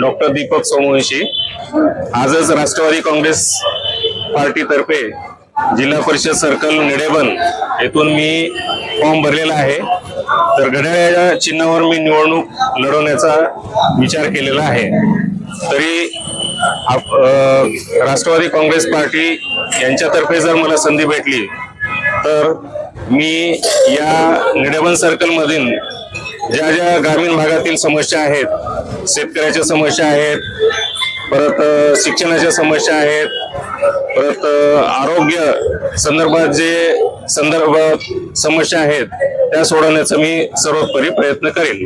Doctor Deepak Somvanshi. आजच राष्ट्रवादी काँग्रेस पार्टीतर्फे जिल्हा परिषद सर्कल निडेबन येथून मी फॉर्म भरलेला आहे. तर घड्याळ्या चिन्हावर मी निवडणूक लढवण्याचा विचार केलेला आहे. तरी आप- राष्ट्रवादी काँग्रेस पार्टी यांच्यातर्फे जर मला संधी भेटली तर मी या निडेबन सर्कलमधील ज्या ज्या ग्रामीण भागातील समस्या आहेत शेतकऱ्याच्या समस्या आहेत परत शिक्षणाच्या समस्या आहेत परत आरोग्य संदर्भात जे संदर्भात समस्या आहेत त्या सोडवण्याचा मी सर्वोपरी प्रयत्न करेल